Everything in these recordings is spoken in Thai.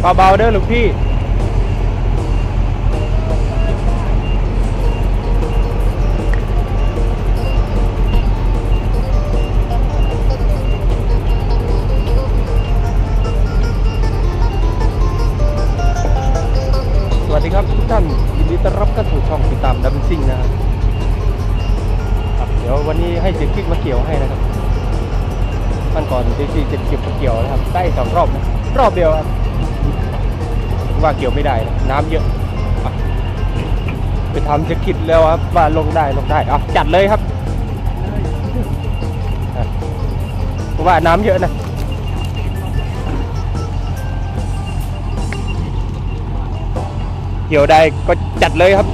เบาๆเด้อลูกพี่ สวัสดีครับทุกท่านยินดีต้อนรับเข้าสู่ช่องติดตามดับเบิลซิ่งนะครับเดี๋ยววันนี้ให้เสียงคลิกมาเกี่ยวให้นะครับมันก่อนดีซีจะเก็บมาเกี่ยวนะครับ ได้สองรอบนะรอบเดียวครับ ว่าเกี่ยวไม่ได้นะน้ำเยอะอะไปทำจะคิดแล้วครับว่าลงได้ลงได้อะจัดเลยครับเพราะว่าน้ำเยอะนะเกี่ยวได้ก็จัดเลยครับ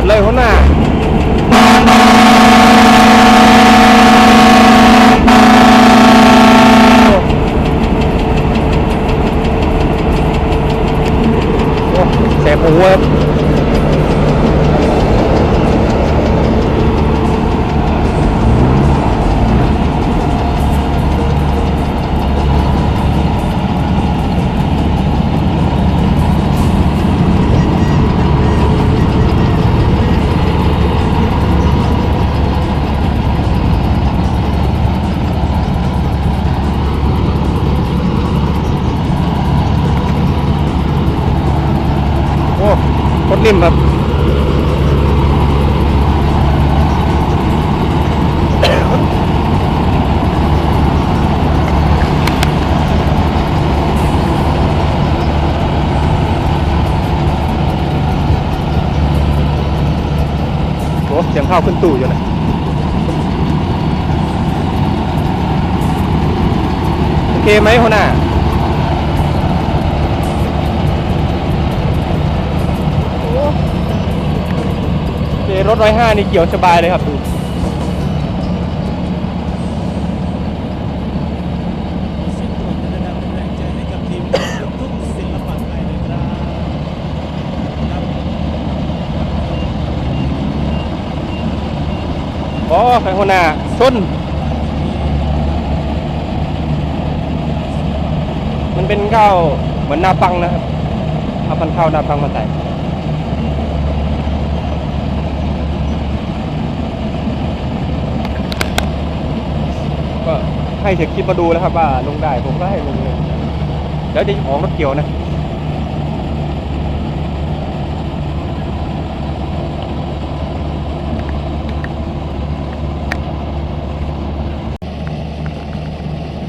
จัดเลยหัวหน้า รนิ่มครับโอ้เสียงข้าวขึ้นตู่อยู่นะโอเคไหมหัวหน้า รถร้อยห้านี่เกี่ยวสบายเลยครับดูสิ่งปรบมือดังๆแรงใจให้กับทีมลูกทุ่งศิลปะไทยเลยครับครับอ๋อใครหัวหน้าส้นมันเป็นข้าวเหมือนนาปังนะครับเอาพันธุ์ข้าวนาปังมาใส่ก็ ให้เสร็จคลิปมาดูแล้วครับว่าลงได้ผมก็ให้ลงเลยแล้วจะออกรถเกี่ยวนะ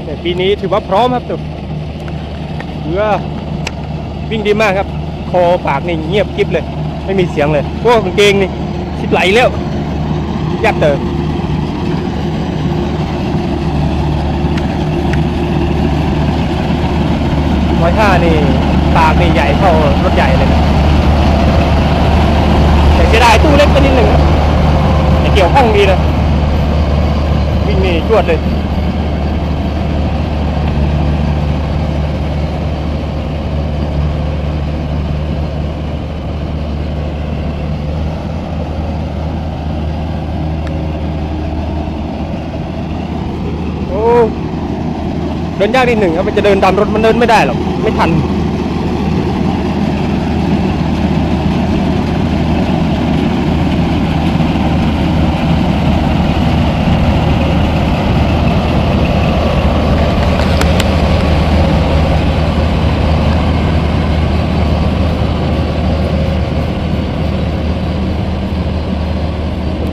แต่ปีนี้ถือว่าพร้อมครับตุเรือวิ่งดีมากครับ คอปากนี่เงียบกริบเลย ไม่มีเสียงเลยพวกกางเกงนี่ชิดไหลแล้วยับเตอ ร้อยห้านี่ปากนี่ใหญ่เท่ารถใหญ่เลยนะแต่เสียดายตู้เล็กไปนิดหนึ่งแต่เกี่ยวข้องดีนะวิ่งนี่จวดเลย โอ้เดินยากนิดหนึ่งครับมันจะเดินตามรถมันเดินไม่ได้หรอกไม่ทัน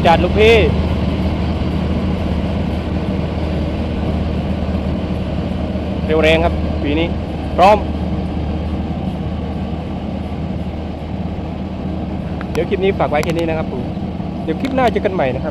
จัดลูกพี่ เร็วแรงครับ ปีนี้ พร้อม เดี๋ยวคลิปนี้ฝากไว้แค่นี้นะครับผมเดี๋ยวคลิปหน้าเจอกันใหม่นะครับ